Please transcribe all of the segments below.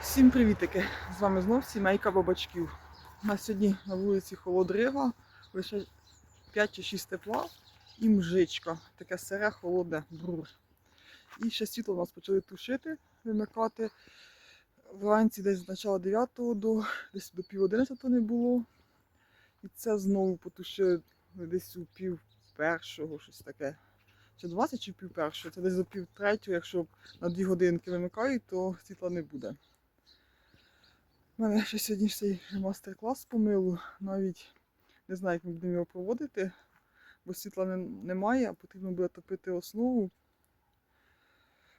Всім привітики! З вами знов сімейка бабачків. У нас сьогодні на вулиці холодрига, лише 5 чи 6 тепла і мжичка. Таке сире, холодне, брур. І ще світло у нас почали тушити, вимикати. Вранці десь з начала 9 до десь до пів 11 не було. І це знову потушили десь у пів першого, щось таке. Чи 20 чи пів першого. Це десь до пів третього, якщо на 2 годинки вимикають, то світла не буде. У мене ще сьогодні цей мастер-клас по милу. Навіть не знаю, як ми будемо його проводити, бо світла не- немає, а потрібно буде топити основу.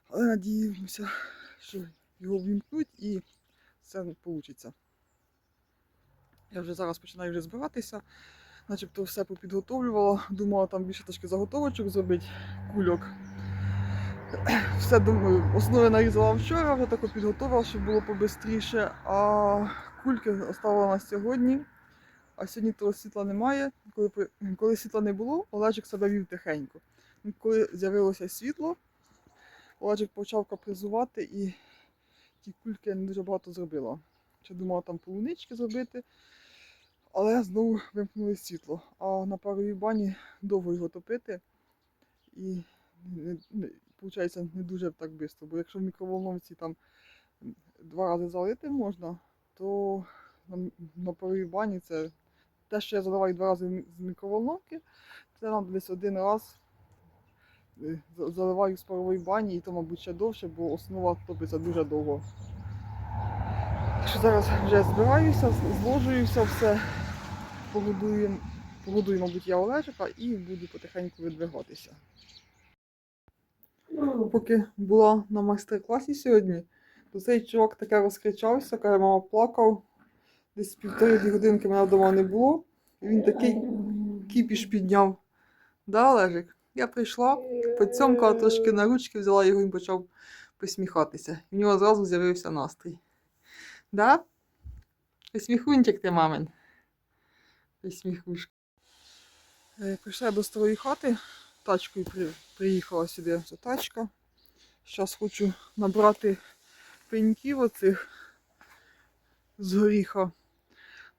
Але надіємося, що його ввімкнуть і все вийде. Я вже зараз починаю вже збиратися, начебто все попідготовлювала. Думала там більше трошки заготовочок зробити, кульок. Все думаю, основи нарізала вчора, вже тако підготувала, щоб було побистріше. А кульки оставила на сьогодні. А сьогодні того світла немає. Коли, коли світла не було, Олежик себе вів тихенько. Ну, Коли з'явилося світло, Олежик почав капризувати і ті кульки я не дуже багато зробила. Ще думала там полунички зробити, але знову вимкнули світло. А на паровій бані довго його топити. І не, не, дуже так швидко. Бо якщо в мікроволновці там два рази залити можна, то на, на паровій бані це те, що я заливаю два рази з мікроволновки, це нам десь один раз е, заливаю з парової бані, і то, мабуть, ще довше, бо основа топиться дуже довго. Так що зараз вже збираюся, зложуюся все, погодую, погодую, мабуть, я Олежика і буду потихеньку видвигатися. Поки була на майстер-класі сьогодні, то цей чувак таке розкричався, каже, мама плакав. Десь півтори-дві годинки мене вдома не було. І він такий кіпіш підняв. Да, Олежик? Я прийшла, поцьомкала трошки на ручки, взяла його і почав посміхатися. І в нього зразу з'явився настрій. Да? Посміхунчик ти, мамин. Посміхушка. Е, Прийшла до старої хати, тачкою при, приїхала сюди ця тачка. Зараз хочу набрати пеньків оцих з горіха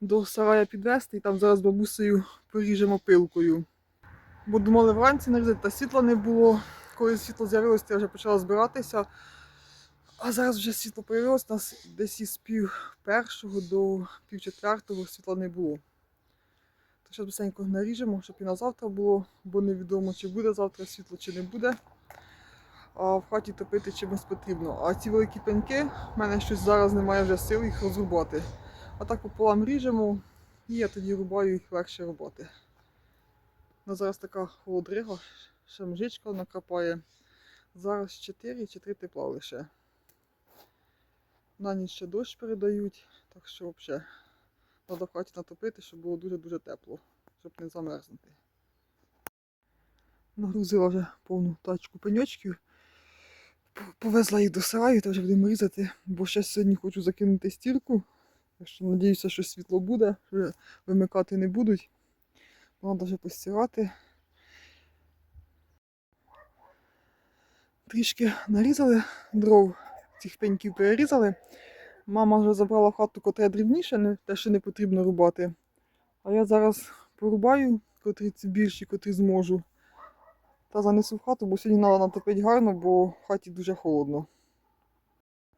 до сарая підвести і там зараз бабусею поріжемо пилкою. Бо думали вранці нарізати, та світла не було. Коли світло з'явилося, я вже почала збиратися. А зараз вже світло появилось, нас десь із пів першого до пів четвертого світла не було. Зараз быстренько наріжемо, щоб і на завтра було, бо невідомо, чи буде завтра світло, чи не буде. А в хаті топити чимось потрібно. А ці великі пеньки, в мене щось зараз немає вже сил їх розрубати. А так пополам ріжемо, і я тоді рубаю їх легше рубати. Ну, зараз така холодрига, ще мжичка накрапає. Зараз 4 чи 3 тепла лише. На ніч ще дощ передають, так що взагалі треба в хаті натопити, щоб було дуже-дуже тепло, щоб не замерзнути. Нагрузила вже повну тачку пеньочків. Повезла їх до сараю, та вже будемо різати, бо ще сьогодні хочу закинути стірку. Так що надіюся, що світло буде, що вимикати не будуть. Треба вже постирати. Трішки нарізали дров, цих пеньків перерізали. Мама вже забрала в хату, котре дрібніше, не, те, що не потрібно рубати. А я зараз порубаю, котрі ці більші, котрі зможу. Та занесу в хату, бо сьогодні треба натопити гарно, бо в хаті дуже холодно.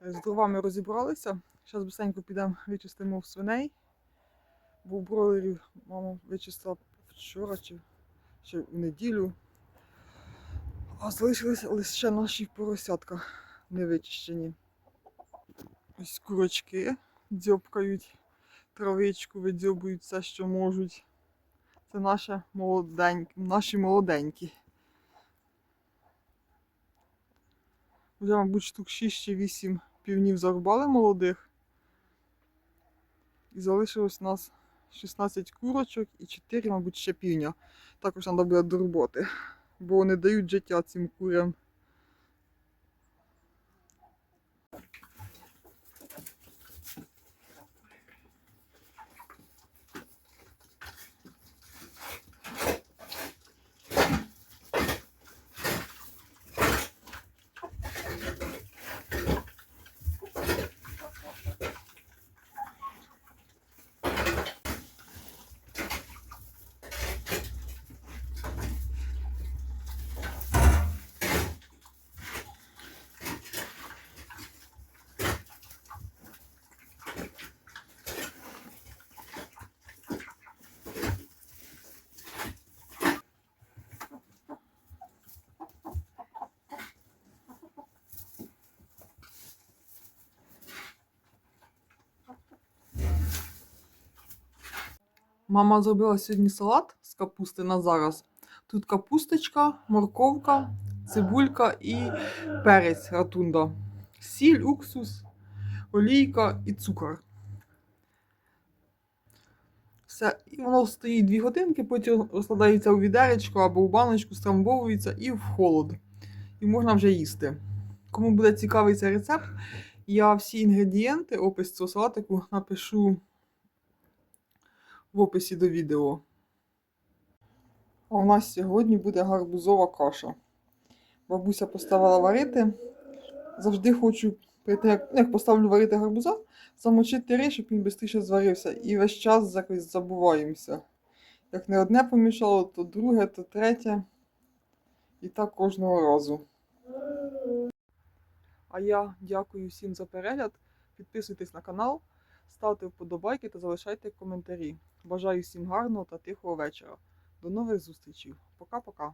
З дровами розібралися. Зараз быстренько підемо вичистимо в свиней. Бо бройлерів мама вичистила вчора чи, чи в неділю. А залишилися лише наші поросятка не вичищені. Ось курочки дзьобкають, травичку видзьобують все, що можуть. Це наше молоденькі, наші молоденькі. Вже, мабуть, штук 6 чи 8 півнів зарубали молодих. І залишилось у нас 16 курочок і 4, мабуть, ще півня. Також треба буде дорубати, бо вони дають життя цим курям. Мама зробила сьогодні салат з капусти на зараз. Тут капусточка, морковка, цибулька і перець ратунда. Сіль, уксус, олійка і цукор. Все, і воно стоїть 2 годинки, потім розкладається у відеречко або у баночку, страмбовується і в холод. І можна вже їсти. Кому буде цікавий цей рецепт, я всі інгредієнти, опис цього салатику напишу в описі до відео. А у нас сьогодні буде гарбузова каша. Бабуся поставила варити. Завжди хочу як, як поставлю варити гарбуза, замочити рис, щоб він швидше зварився. І весь час якось забуваємося. Як не одне помішало, то друге, то третє. І так кожного разу. А я дякую всім за перегляд. Підписуйтесь на канал, ставте вподобайки та залишайте коментарі. Бажаю всім гарного та тихого вечора. До нових зустрічей. Пока-пока.